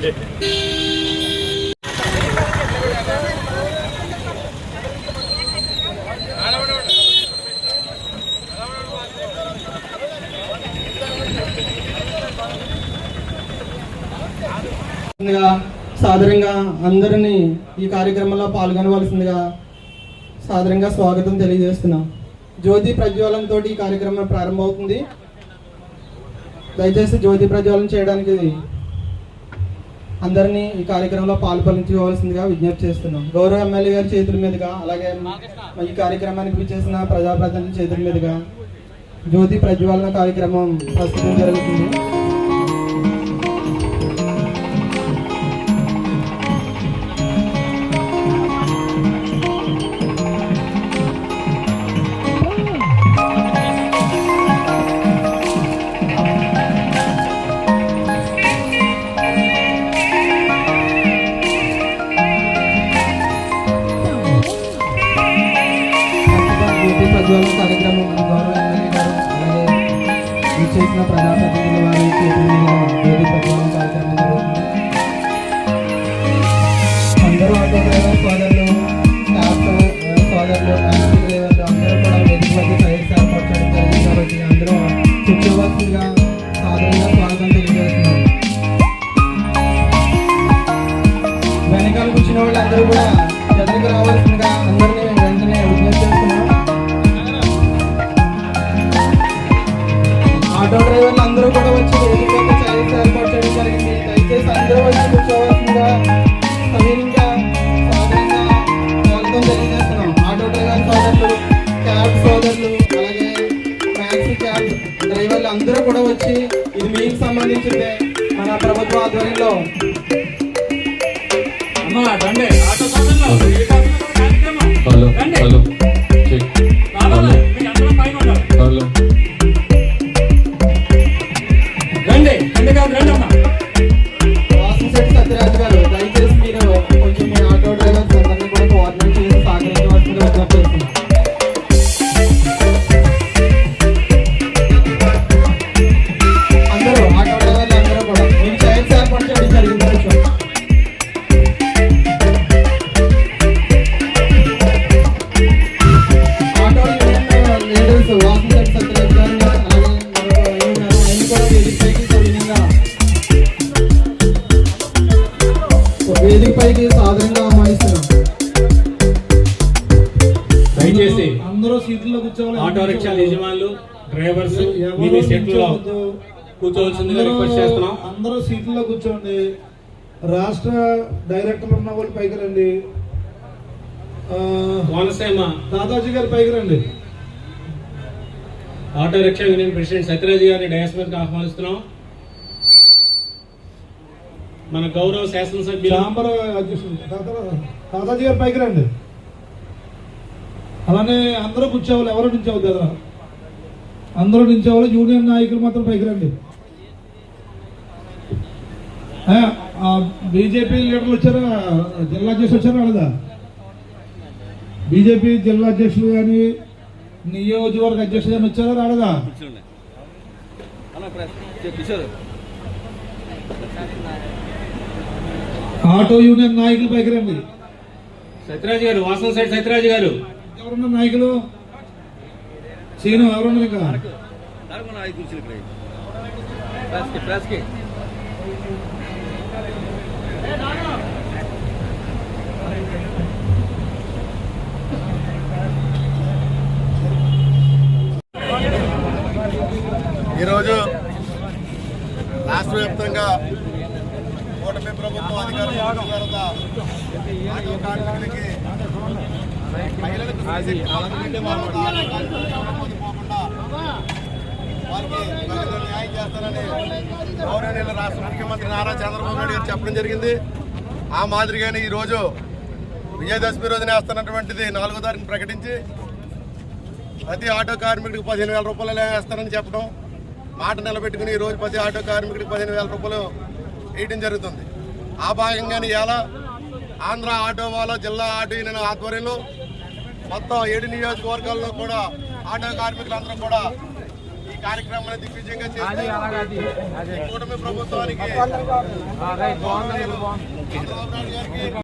సాధారణంగా సాదరంగా అందరినీ ఈ కార్యక్రమంలో పాల్గొనవలసిందిగా సాదరంగా స్వాగతం తెలియజేస్తున్నాం. జ్యోతి ప్రజ్వలంతో ఈ కార్యక్రమం ప్రారంభమవుతుంది. దయచేసి జ్యోతి ప్రజ్వలన చేయడానికి అందరినీ ఈ కార్యక్రమంలో పాల్పంచుకోవాల్సిందిగా విజ్ఞప్తి చేస్తున్నాం. గౌరవ ఎమ్మెల్యే గారి చేతుల మీదుగా అలాగే ఈ కార్యక్రమానికి విచ్చేసిన ప్రజాప్రతినిధుల చేతుల మీదుగా జ్యోతి ప్రజ్వలన కార్యక్రమం ప్రస్తుతం జరుగుతుంది. చేసిన ప్రజాప్రతినిధుల వారి కార్యక్రమం జరుగుతుంది. అందరూ ఆటో డ్రైవర్ సోదరులు స్టాఫ్ సోదరులు డ్రైవర్లు అందరూ కూడా వేదిక మధ్య జరిగింది కాబట్టి అందరూ సాధారణంగా స్వాగతం తెలియజేస్తున్నాం. వెనకాల కూర్చున్న వాళ్ళు అందరూ కూడా ఎదురుకు రావాల్సిందిగా అందరినీ సంబంధించిందే మన ప్రభుత్వ ఆధ్వర్యంలో. Hello hello. చెక్ రావాలి మీకు అందరం పైన ఉండాలి. హలో. రండి. రండి కాదు రండి అమ్మా. వాసంశెట్టి సత్యరాజు గారు దయచేసి మీరు కొంచెం మీ ఆటో డ్రైవర్స్ అందరినీ కూడా కోఆర్డినేట్ చేసి సహకరించవలసిందిగా విజ్ఞప్తి ఆటో రిక్షా యజమానులు డ్రైవర్స్ మీ. కూర్చోవలసిందిగా అందరూ- రిక్వెస్ట్ చేస్తున్నాం. అందరూ సీట్లలో కూర్చోండి. రాష్ట్ర డైరెక్టర్లు ఉన్న వాళ్ళు పైకి రండి. కోనసీమ. దాదాజీ గారు పైకి రండి. Auto rickshaw union president Satyaraju గారిని డయాస్ మీదకి ఆహ్వానిస్తున్నాం. మన గౌరవ శాసనసభ్యులు దాదాజీ గారు పైకి రండి. అలానే అందరూ కూర్చోవాలి ఎవరు నించవద్దు కదా. అందరూ నించోవాలి యూనియన్ నాయకులు మాత్రం పైకి రండి. బీజేపీ లీడర్లు వచ్చారా? జిల్లా అధ్యక్షులు వచ్చారా లేదా బీజేపీ జిల్లా అధ్యక్షులు కానీ నియోజకవర్గ అధ్యక్షులు కానీ వచ్చారా రాలేదా? ఆటో యూనియన్ నాయకులు పైకి రండి. సత్యరాజు గారు వాసన సైడ్ సత్యరాజు గారు. ఎవరున్న నాయకులు? సీను ఎవరున్నారు ఇంకా? ఈరోజు రాష్ట్ర వ్యాప్తంగా కూటమి ప్రభుత్వం అధికారం తర్వాత ఆటో కార్మికులకి మహిళలకు న్యాయం చేస్తారని రాష్ట్ర ముఖ్యమంత్రి నారా చంద్రబాబు నాయుడు గారు చెప్పడం జరిగింది. ఆ మాదిరిగానే ఈరోజు విజయదశమి రోజున వేస్తున్నటువంటిది నాలుగో తారీఖున ప్రకటించి ప్రతి ఆటో కార్మికుడికి పదిహేను వేల రూపాయలు వేస్తారని చెప్పడం. మాట నిలబెట్టుకుని ఈ రోజు ప్రతి ఆటో కార్మికుడికి పదిహేను వేల రూపాయలు వేయడం జరుగుతుంది. ఆ భాగంగానే ఇలా ఆంధ్ర ఆటో వాళ్ళ జిల్లా ఆటో యూనియన్ ఆధ్వర్యంలో మొత్తం ఏడు నియోజకవర్గాల్లో కూడా ఆటో కార్మికులందరూ కూడా ఈ కార్యక్రమాన్ని దిగ్విజయంగా చేస్తే ఈ కూటమి ప్రభుత్వానికి